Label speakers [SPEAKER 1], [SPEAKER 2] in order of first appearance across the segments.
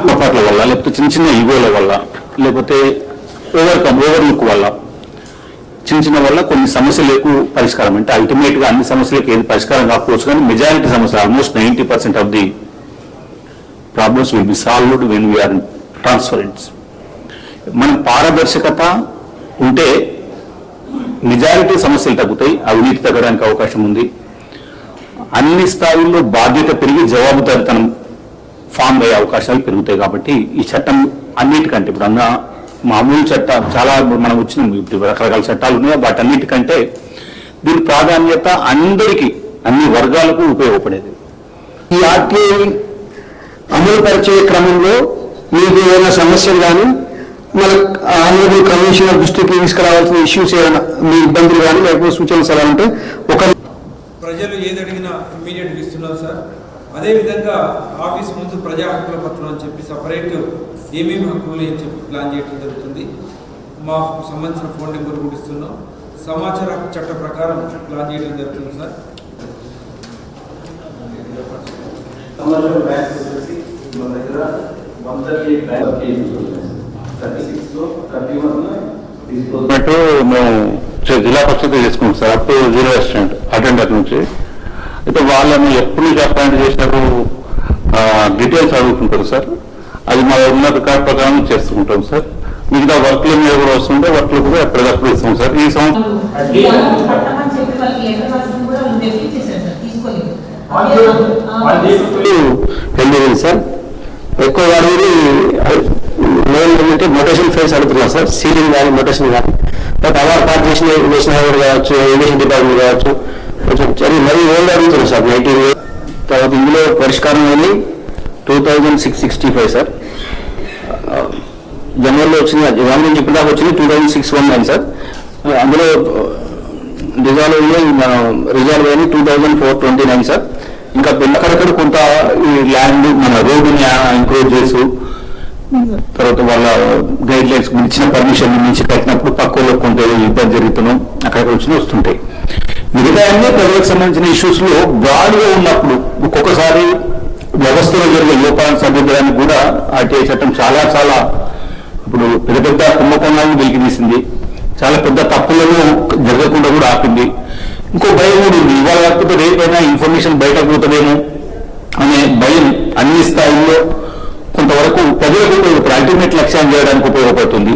[SPEAKER 1] పొరపాట్ల వల్ల లేకపోతే చిన్న చిన్న ఈగోల వల్ల లేకపోతే ఓవర్కమ్ ఓవర్లుక్ వల్ల చిన్న చిన్న వల్ల కొన్ని సమస్యలకు పరిష్కారం. అంటే అల్టిమేట్గా అన్ని సమస్యలకు ఏది పరిష్కారం కాకపోవచ్చు కానీ మెజారిటీ సమస్యలు almost ninety percent of the problems will be solved when we are transparents మన పారదర్శకత ఉంటే మెజారిటీ సమస్యలు తగ్గుతాయి అవినీతి తగ్గడానికి అవకాశం ఉంది. అన్ని స్థాయిల్లో బాధ్యత పెరిగి జవాబుదారితనం ఫామ్ అయ్యే అవకాశాలు పెరుగుతాయి కాబట్టి ఈ చట్టం అన్నిటికంటే ఇప్పుడు అన్న మామూలు చట్ట చాలా మనం వచ్చిన ఇప్పుడు రకరకాల చట్టాలు ఉన్నాయి వాటన్నిటికంటే దీని ప్రాధాన్యత అందరికీ అన్ని వర్గాలకు ఉపయోగపడేది.
[SPEAKER 2] ఈ ఆర్టీఐ అమలు పరిచే క్రమంలో మీకు ఏమైనా సమస్యలు కానీ మన ఆనరబుల్ కమిషనర్ దృష్టికి తీసుకురావాల్సిన ఇష్యూస్ ఏమైనా మీ ఇబ్బందులు కానీ లేకపోతే సూచనలు సలహా ఉంటే ఒక
[SPEAKER 3] ప్రజలు ఏది అడిగినా ఇమీడియట్గా ఇస్తున్నారు సార్. అదేవిధంగా ఆఫీస్ ముందు ప్రజా హక్కుల పత్రం అని చెప్పి సపరేట్ ఏమేమి హక్కులు అని చెప్పి ప్లాన్ చేయడం జరుగుతుంది. మా సంబంధించిన ఫోన్ నెంబర్ కూడా ఇస్తున్నాం. సమాచార హక్కు చట్ట ప్రకారం ప్లాన్ చేయడం జరుగుతుంది సార్.
[SPEAKER 4] కమర్షియల్ బ్యాంక్ వచ్చేసి మన దగ్గర బ్యాంక్ థర్టీ థర్టీ వన్
[SPEAKER 1] అన్నట్టు మేము జిల్లా పరిషత్ చేసుకుంటాం sir. Up to zero assistant attender నుంచి అయితే వాళ్ళని ఎప్పుడు నుంచి అపాయింట్ చేసినారు డీటెయిల్స్ అడుగుతుంటారు సార్. అది మా ఉన్న రికార్డ్ ప్రకారం చేస్తుంటాం సార్. మిగతా వర్క్ల మీద కూడా వస్తుంటే వర్క్లు కూడా ఎప్పటికప్పుడు ఇస్తాం సార్. ఈ సంవత్సరం
[SPEAKER 5] సార్.
[SPEAKER 2] ఎక్కువ వాడేది మెయిన్ ఏంటంటే మొటేషన్ ఫేస్ అడుగుతున్నాం సార్. సీలింగ్ కానీ మొటేషన్ కానీ. But award corporation national highway కావచ్చు ఇరిగేషన్ డిపార్ట్మెంట్ కావచ్చు కొంచెం చదివి మరీ ఓల్డ్ అడుగుతున్నాం సార్? నైన్టీన్ తర్వాత ఇందులో పరిష్కారం వెళ్ళి two thousand six sixty five sir. జనవరిలో వచ్చింది జనవరి నుంచి ఇప్పుడు దాకా వచ్చింది two thousand six one nine sir. అందులో రిజాల్వ్ అయ్యి మనం రిజాల్వ్ అయింది two thousand four twenty nine sir. ఇంకా అక్కడక్కడ కొంత ఈ ల్యాండ్ మన రోడ్డుని ఎంక్రోజ్ చేసు తర్వాత వాళ్ళ గైడ్ లైన్స్ ఇచ్చిన పర్మిషన్ నుంచి కట్టినప్పుడు పక్కలో కొంత ఇబ్బంది జరుగుతున్నాం అక్కడికి వచ్చిన వస్తుంటాయి. మిగతా అన్ని ప్రజలకు సంబంధించిన ఇష్యూస్లో బ్రాడ్గా ఉన్నప్పుడు ఒక్కొక్కసారి వ్యవస్థలో జరిగే లోపాలను సరిదిద్దడానికి కూడా ఆర్టీఐ చట్టం చాలా చాలా ఇప్పుడు పెద్ద పెద్ద కుంభకోణాలను వెలికి తీసింది చాలా పెద్ద తప్పులను జరగకుండా కూడా ఆపింది. ఇంకో భయం కూడా ఉంది. ఇవాళ కాకపోతే రేపైనా ఇన్ఫర్మేషన్ బయటకు పోతుందేమో అనే భయం అన్ని స్థాయిల్లో కొంతవరకు ప్రజలకు ఇప్పుడు అల్టిమేట్ లక్ష్యాన్ని చేయడానికి ఉపయోగపడుతుంది.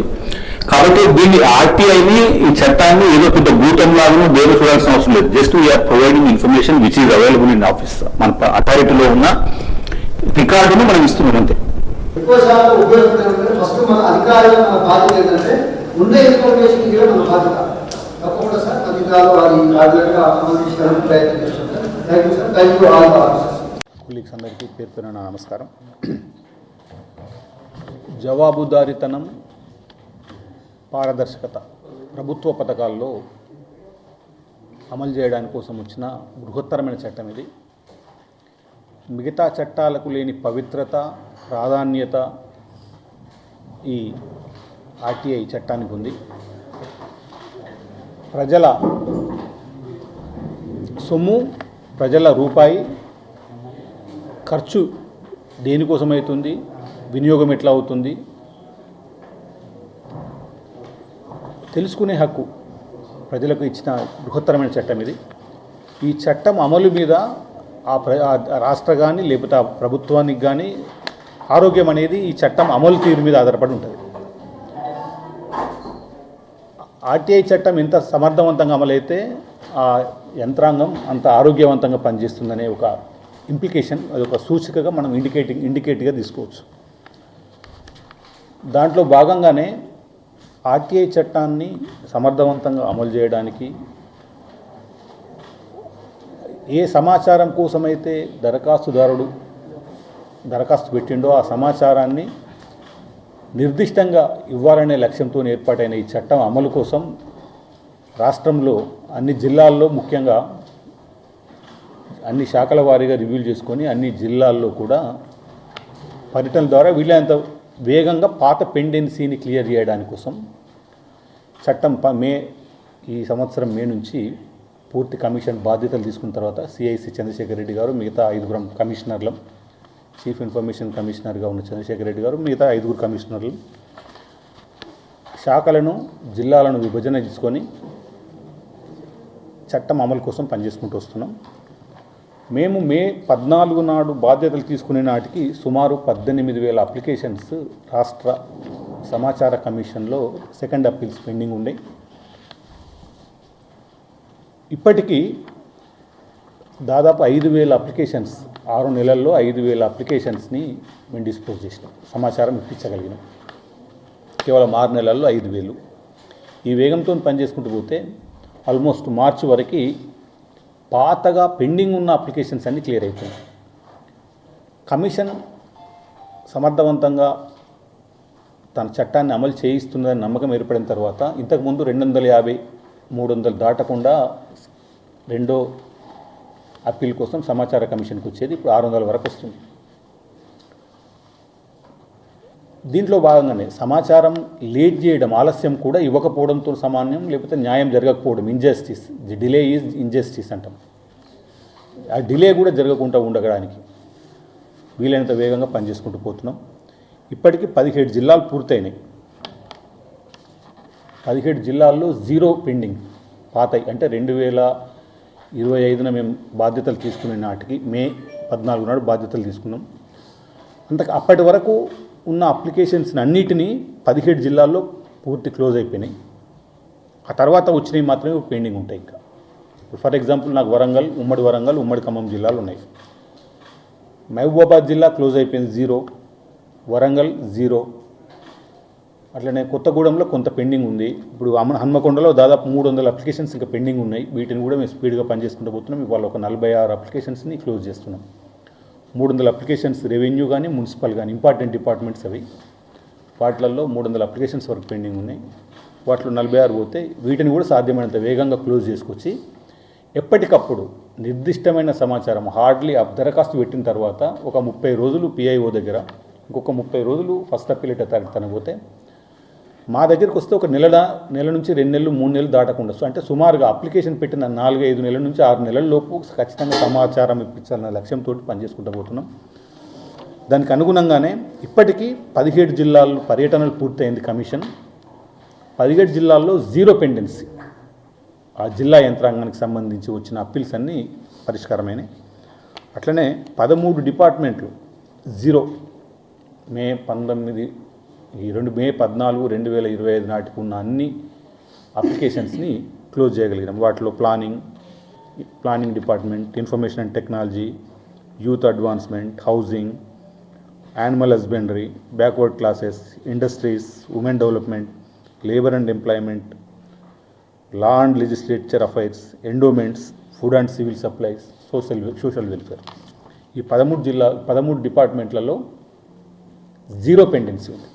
[SPEAKER 2] కాబట్టి దీన్ని ఆర్టీఐని ఈ చట్టాన్ని ఏదో పెద్ద భూతంలాగా దేని చూడాల్సిన అవసరం లేదు. Just we are providing information which is available in office మన అథారిటీలో ఉన్న రికార్డును మనం ఇస్తున్నాం అంతే.
[SPEAKER 6] ఎక్కువ శాతం ఉపయోగపడే ఫస్ట్ మన అధికారులు మన బాధ్యత ఏంటంటే ఉండే ఇన్ఫర్మేషన్ ఇవ్వడం మన బాధ్యత. తప్పకుండా సార్ అధికారులు అది రాజ్యాంగంగా అమలు చేసుకోవడానికి ప్రయత్నం చేస్తాం sir thank you sir thank you all officers
[SPEAKER 7] colleagues అందరికీ పేరు పేరున నమస్కారం. జవాబుదారీతనం పారదర్శకత ప్రభుత్వ పథకాల్లో అమలు చేయడానికి కోసం వచ్చిన బృహత్తరమైన చట్టం ఇది. మిగతా చట్టాలకు లేని పవిత్రత ప్రాధాన్యత ఈ ఆర్టీఐ చట్టానికి ఉంది. ప్రజల సొమ్ము ప్రజల రూపాయి ఖర్చు దేనికోసం అవుతుంది వినియోగం ఎట్లా అవుతుంది? తెలుసుకునే హక్కు ప్రజలకు ఇచ్చిన బృహత్తరమైన చట్టం ఇది. ఈ చట్టం అమలు మీద ఆ ప్ర రాష్ట్ర కానీ లేకపోతే ఆ ప్రభుత్వానికి కానీ ఆరోగ్యం అనేది ఈ చట్టం అమలు తీరు మీద ఆధారపడి ఉంటుంది. ఆర్టీఐ చట్టం ఎంత సమర్థవంతంగా అమలైతే ఆ యంత్రాంగం అంత ఆరోగ్యవంతంగా పనిచేస్తుందనే ఒక ఇంప్లికేషన్ అది ఒక సూచికగా మనం ఇండికేటింగ్ ఇండికేట్గా తీసుకోవచ్చు. దాంట్లో భాగంగానే ఆర్టీఐ చట్టాన్ని సమర్థవంతంగా అమలు చేయడానికి ఏ సమాచారం కోసమైతే దరఖాస్తుదారుడు దరఖాస్తు పెట్టిండో ఆ సమాచారాన్ని నిర్దిష్టంగా ఇవ్వాలనే లక్ష్యంతో ఏర్పాటైన ఈ చట్టం అమలు కోసం రాష్ట్రంలో అన్ని జిల్లాల్లో ముఖ్యంగా అన్ని శాఖల వారీగా రివ్యూ చేసుకొని అన్ని జిల్లాల్లో కూడా పర్యటన ద్వారా వీళ్ళంత వేగంగా పాత పెండెన్సీని క్లియర్ చేయడానికి కోసం చట్టం ప- మే ఈ సంవత్సరం మే నుంచి పూర్తి కమిషన్ బాధ్యతలు తీసుకున్న తర్వాత సిఐసి చంద్రశేఖర్ రెడ్డి గారు మిగతా ఐదుగురం కమిషనర్లం చీఫ్ ఇన్ఫర్మేషన్ కమిషనర్గా ఉన్న చంద్రశేఖర్ రెడ్డి గారు మిగతా ఐదుగురు కమిషనర్లు శాఖలను జిల్లాలను విభజన చేసుకొని చట్టం అమలు కోసం పనిచేసుకుంటూ వస్తున్నాం. మేము మే పద్నాలుగు నాడు బాధ్యతలు తీసుకునే నాటికి సుమారు పద్దెనిమిది వేల అప్లికేషన్స్ రాష్ట్ర సమాచార కమిషన్లో సెకండ్ అప్పీల్స్ పెండింగ్ ఉన్నాయి ఇప్పటికీ దాదాపు ఐదు వేల అప్లికేషన్స్ ఆరు నెలల్లో ఐదు వేల అప్లికేషన్స్ని మేము డిస్పోజ్ చేసినాం. సమాచారం ఇప్పించగలిగినాం. కేవలం ఆరు నెలల్లో ఐదు వేలు. ఈ వేగంతో పనిచేసుకుంటూ పోతే ఆల్మోస్ట్ మార్చి వరకు పాతగా పెండింగ్ ఉన్న అప్లికేషన్స్ అన్నీ క్లియర్ అవుతాయి కమిషన్ సమర్థవంతంగా తన చట్టాన్ని అమలు చేయిస్తుందని నమ్మకం ఏర్పడిన తర్వాత ఇంతకుముందు రెండు వందల యాభై మూడు వందలు దాటకుండా రెండో అప్పీల్ కోసం సమాచార కమిషన్కి వచ్చేది ఇప్పుడు ఆరు వందల వరకు వస్తుంది. దీంట్లో భాగంగానే సమాచారం లేట్ చేయడం ఆలస్యం కూడా ఇవ్వకపోవడంతో సమాన్యం లేకపోతే న్యాయం జరగకపోవడం injustice the delay is injustice అంటాం. ఆ డిలే కూడా జరగకుండా ఉండడానికి వీలైనంత వేగంగా పనిచేసుకుంటూ పోతున్నాం. ఇప్పటికీ పదిహేడు జిల్లాలు పూర్తయినాయి. పదిహేడు జిల్లాల్లో జీరో పెండింగ్ పాతాయి అంటే రెండు వేల ఇరవై ఐదున మేము బాధ్యతలు తీసుకునే నాటికి మే పద్నాలుగు నాడు బాధ్యతలు తీసుకున్నాం. అంత అప్పటి వరకు ఉన్న అప్లికేషన్స్ అన్నిటినీ పదిహేడు జిల్లాల్లో పూర్తి క్లోజ్ అయిపోయినాయి. ఆ తర్వాత వచ్చినవి మాత్రమే పెండింగ్ ఉంటాయి ఇంకా. ఫర్ ఎగ్జాంపుల్ నాకు వరంగల్ ఉమ్మడి వరంగల్ ఉమ్మడి ఖమ్మం జిల్లాలు ఉన్నాయి. మహబూబాబాద్ జిల్లా క్లోజ్ అయిపోయింది జీరో వరంగల్ జీరో. అట్లనే కొత్తగూడెంలో కొంత పెండింగ్ ఉంది. ఇప్పుడు హన్మ హన్మకొండలో దాదాపు మూడు వందల అప్లికేషన్స్ ఇంకా పెండింగ్ ఉన్నాయి. వీటిని కూడా మేము స్పీడ్గా పనిచేసుకుంటూ పోతున్నాం. ఇవాళ ఒక నలభై ఆరు అప్లికేషన్స్ని క్లోజ్ చేస్తున్నాం. మూడు వందల అప్లికేషన్స్ రెవెన్యూ కానీ మున్సిపల్ కానీ ఇంపార్టెంట్ డిపార్ట్మెంట్స్ అవి. వాటిలలో మూడు వందల అప్లికేషన్స్ వరకు పెండింగ్ ఉన్నాయి. వాటిలో నలభై ఆరు పోతే వీటిని కూడా సాధ్యమైనంత వేగంగా క్లోజ్ చేసుకొచ్చి ఎప్పటికప్పుడు నిర్దిష్టమైన సమాచారం హార్డ్లీ ఆ దరఖాస్తు పెట్టిన తర్వాత ఒక ముప్పై రోజులు పిఐఓ దగ్గర ఇంకొక ముప్పై రోజులు ఫస్ట్ అప్పీలేట్ అథారిటీ తన పోతే మా దగ్గరికి వస్తే ఒక నెల నెల నుంచి రెండు నెలలు మూడు నెలలు దాటకుండా సో అంటే సుమారుగా అప్లికేషన్ పెట్టిన నాలుగు ఐదు నెలల నుంచి ఆరు నెలల లోపు ఖచ్చితంగా సమాచారం ఇప్పించాలన్న లక్ష్యంతో పనిచేసుకుంటూ పోతున్నాం. దానికి అనుగుణంగానే ఇప్పటికీ పదిహేడు జిల్లాల్లో పర్యటనలు పూర్తయింది కమిషన్. పదిహేడు జిల్లాల్లో జీరో పెండెన్సీ. ఆ జిల్లా యంత్రాంగానికి సంబంధించి వచ్చిన అప్పీల్స్ అన్నీ పరిష్కారమైనవి అట్లనే పదమూడు డిపార్ట్మెంట్లు జీరో. మే పంతొమ్మిది ఈ రెండు మే పద్నాలుగు రెండు వేల ఇరవై ఐదు నాటికి ఉన్న అన్ని అప్లికేషన్స్ని క్లోజ్ చేయగలిగినాం. వాటిలో planning planning department information and technology youth advancement housing animal husbandry backward classes industries women development labour and employment law and legislature affairs endowments food and civil supplies social social welfare. ఈ పదమూడు జిల్లా పదమూడు డిపార్ట్మెంట్లలో zero pendency ఉంది.